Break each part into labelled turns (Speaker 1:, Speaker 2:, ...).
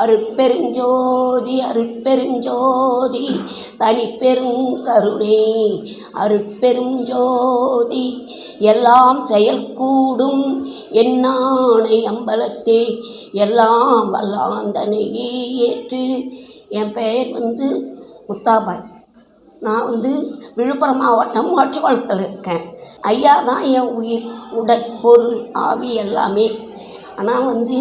Speaker 1: அருட்பெருஞ்சோதி அருட்பெருஞ்சோதி தனிப்பெருங்கருணை அருட்பெருஞ்சோதி எல்லாம் செயல்கூடும் என்னானை அம்பலத்தே எல்லாம் வல்லாந்தனையே ஏற்று. என் பெயர் வந்து முத்தாபாய். நான் வந்து விழுப்புரம் மாவட்டம் மோட்சவளத்தில் இருக்கேன். ஐயா தான் என் உயிர் உடற்பொருள் ஆவி எல்லாமே. ஆனால் வந்து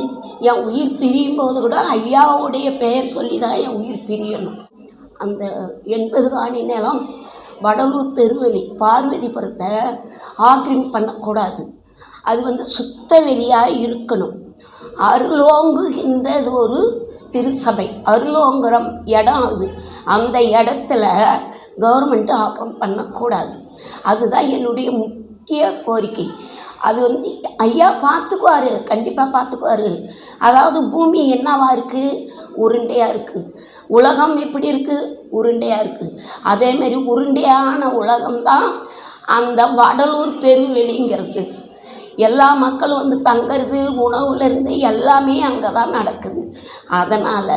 Speaker 1: என் உயிர் பிரியும் போது கூட ஐயாவுடைய பெயர் சொல்லி தான் என் உயிர் பிரியணும். அந்த எண்பது காணி நிலம் வடலூர் பெருவெளி பார்வதிபுரத்தை ஆக்கிரமிப்பு பண்ணக்கூடாது. அது வந்து சுத்த வெளியாக இருக்கணும். அருளோங்குகின்றது ஒரு திருசபை அருளோங்குறம் இடம் அது. அந்த இடத்துல கவர்மெண்ட்டு ஆக்கிரம் பண்ணக்கூடாது. அதுதான் என்னுடைய முக்கிய கோரிக்கை. அது வந்து ஐயா பார்த்துக்குவாரு கண்டிப்பாக பார்த்துக்குவாரு. அதாவது பூமி என்னவா இருக்குது உருண்டையாக இருக்குது உலகம் எப்படி இருக்குது உருண்டையாக இருக்குது அதேமாரி உருண்டையான உலகம்தான் அந்த வடலூர் பெருவெளிங்கிறது. எல்லா மக்களும் வந்து தங்கிறது உணவுலேருந்து எல்லாமே அங்கே தான் நடக்குது. அதனால்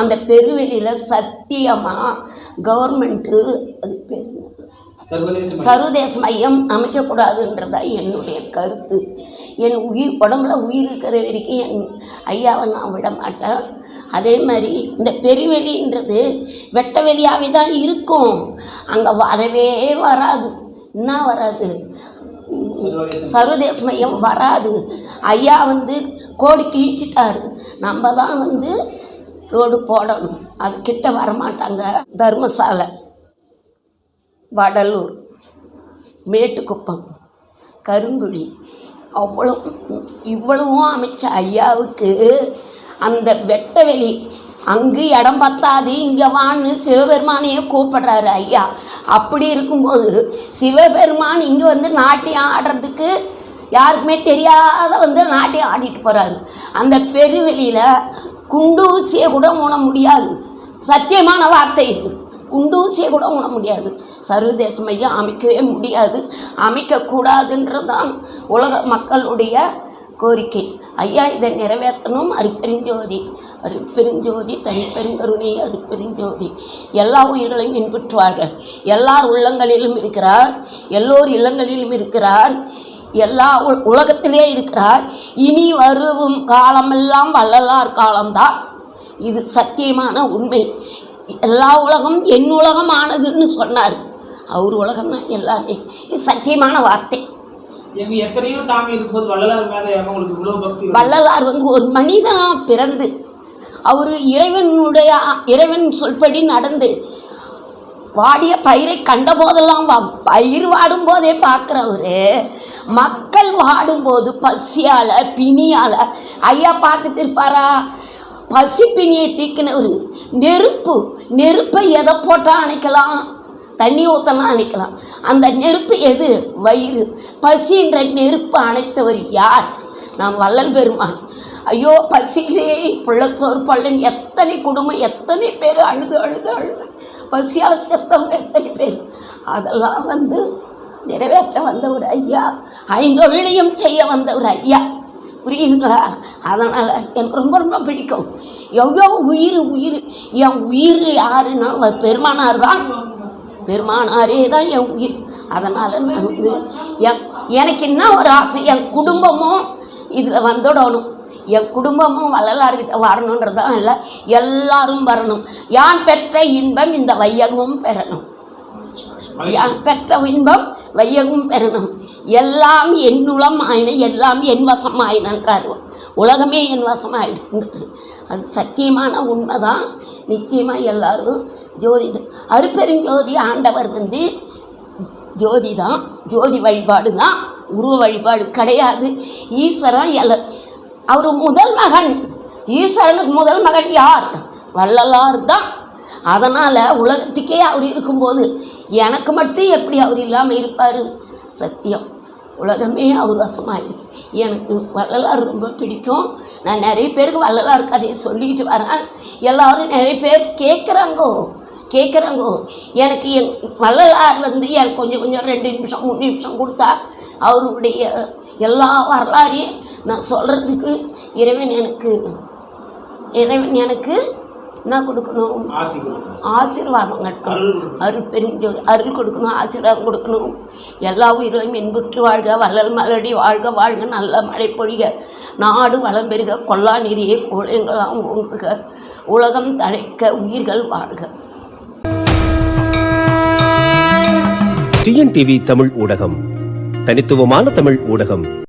Speaker 1: அந்த பெருவெளியில் சத்தியமாக கவர்மெண்ட்டு
Speaker 2: சர்வதேச மையம்.
Speaker 1: அமைக்கக்கூடாதுன்றதான் என்னுடைய கருத்து. என் உயிர் உடம்புல உயிர் இருக்கிற வரைக்கும் என் ஐயாவை நான் விட மாட்டேன். அதே மாதிரி இந்த பெருவெளின்றது வெட்ட வெளியாகவே தான் இருக்கும். அங்கே வரவே வராது. என்ன வராது?
Speaker 2: சர்வதேச
Speaker 1: மையம் வராது. ஐயா வந்து கோடி கிழிச்சிட்டாரு. நம்ம தான் வந்து ரோடு போடணும். அது கிட்ட வரமாட்டாங்க தர்மசாலை. வடலூர் மேட்டுக்குப்பம் கருங்குழி. அவ்வளோ இவ்வளவும் அமைச்ச ஐயாவுக்கு அந்த வெட்டவெளி. அங்கு இடம் பத்தாது இங்கே வான்னு சிவபெருமானையே கூப்பிடுறாரு ஐயா. அப்படி இருக்கும்போது சிவபெருமான் இங்கே வந்து நாட்டியம் ஆடுறதுக்கு யாருக்குமே தெரியாத வந்து நாட்டியம் ஆடிட்டு போகிறாரு அந்த பெருவெளியில் குண்டூசியை கூட உண முடியாது. சத்தியமான வார்த்தை இது. குண்டூசியை கூட உண முடியாது. சர்வதேச மையம் அமைக்கவே முடியாது. அமைக்கக்கூடாதுன்றதான் உலக மக்களுடைய கோரிக்கை. ஐயா இதை நிறைவேற்றணும். அருப்பெருஞ்சோதி அருப்பெருஞ்சோதி தனிப்பெருங்கருணை அருப்பெருஞ்சோதி. எல்லா உயிர்களையும் பின்பற்றுவார்கள் எல்லார் உள்ளங்களிலும் இருக்கிறார். எல்லோர் இல்லங்களிலும் இருக்கிறார். எல்லா உ- உலகத்திலே இருக்கிறார். இனி வருவும் காலமெல்லாம் வள்ளலார் காலம்தான். இது சத்தியமான உண்மை. எல்லா உலகம் என் உலகம் ஆனதுன்னு சொன்னார். அவர் உலகம் தான் எல்லாமே. இது சத்தியமான வார்த்தை.
Speaker 2: எங்க எத்தனையோ சாமி இருக்கும்போது வள்ளலார் மேல ஏன் உங்களுக்கு இவ்வளவு பக்தி வருது?
Speaker 1: வள்ளலார் வந்து ஒரு மனிதனாக பிறந்து அவர் இறைவனுடைய இறைவன் சொல்படி நடந்து வாடிய பயிரை கண்ட போதெல்லாம் பயிர் வாடும் போதே பார்க்குறவரு மக்கள் வாடும்போது பசியால் பிணியால் ஐயா பார்த்துட்டு இருப்பாரா? பசி பிணியை தீக்கினவர் நெருப்பு நெருப்பை எதை போட்டால் அணைக்கலாம்? தண்ணி ஊற்றினா அணைக்கலாம். அந்த நெருப்பு எது? வயிறு. பசின்ற நெருப்பு அணைத்தவர் யார்? நாம் வள்ளல் பெருமான். ஐயோ பசிக்கிறே பிள்ளை சோறு பள்ளன் எத்தனை குடும்பம் எத்தனை பேர் அழுது அழுது அழுது. பசியால் செத்தவங்க எத்தனை பேர்? அதெல்லாம் வந்து நிறைவேற்ற வந்தவர் ஐயா. ஐந்தொழிலையும் செய்ய வந்தவர் ஐயா. புரியுதுங்களா அதனால் எனக்கு ரொம்ப ரொம்ப பிடிக்கும். எவ்வளோ உயிர் உயிர் என் உயிர் யாருன்னா பெருமானார் தான். பெருமானாரே தான் என் உயிர். அதனால் நான் வந்து என் எனக்கு என்ன ஒரு ஆசை? என் குடும்பமும் இதில் வந்துடணும். என் குடும்பமும் வள்ளலார்கிட்ட வரணுன்றதான் இல்லை எல்லாரும் வரணும். யான் பெற்ற இன்பம் இந்த வையகமும் பெறணும். பெற்ற இன்பம் வையகும் பெறணும் எல்லாம் என்னுளம் ஆயின எல்லாம் என் வசம் ஆயினன்றார் உலகமே என் வசம் ஆயிடுச்சுன்றார் அது சத்தியமான உண்மைதான். நிச்சயமாக எல்லாரும் ஜோதி அருப்பெருஞ்சோதி ஆண்டவர் வந்து ஜோதி தான் ஜோதி வழிபாடு தான் உருவ வழிபாடு கிடையாது. ஈஸ்வரன் எல்ல அவர் முதல் மகன். ஈஸ்வரனுக்கு முதல் மகன் யார்? வள்ளலார் தான். அதனால் உலகத்துக்கே அவர் இருக்கும்போது எனக்கு மட்டும் எப்படி அவர் இல்லாமல் இருப்பார்? சத்தியம். உலகமே அவர் வசமாகிடுது எனக்கு வள்ளலார் ரொம்ப பிடிக்கும். நான் நிறைய பேருக்கு வள்ளலார் கதையை சொல்லிக்கிட்டு வரேன். எல்லோரும் நிறைய பேர் கேட்குறாங்கோ கேட்குறாங்கோ எனக்கு என் வள்ளலார் வந்து எனக்கு கொஞ்சம் கொஞ்சம் ரெண்டு நிமிஷம் மூணு நிமிஷம் கொடுத்தா அவருடைய எல்லா வரலாறையும் நான் சொல்கிறதுக்கு இறைவன் எனக்கு இறைவன் எனக்கு என்ன கொடுக்கணும்.
Speaker 2: ஆசி கொடுக்கணும்.
Speaker 1: ஆசீர்வாதம் கட்டணும். அருள். பெரிஞ்ச அருள் கொடுக்கணும் ஆசீர்வாதம் கொடுக்கணும். எல்லா உயிர்களையும் இன்புற்று வாழ்க வள்ளல் மலடி வாழ்க வாழ்க நல்ல மழை பொழிக. நாடு வளம் பெருக கொல்லா நீரியே கோலங்களாம் ஓங்குக. உலகம் தழைக்க உயிர்கள் வாழ்க.
Speaker 3: டிஎன்டிவி தமிழ் ஊடகம். தனித்துவமான தமிழ் ஊடகம்.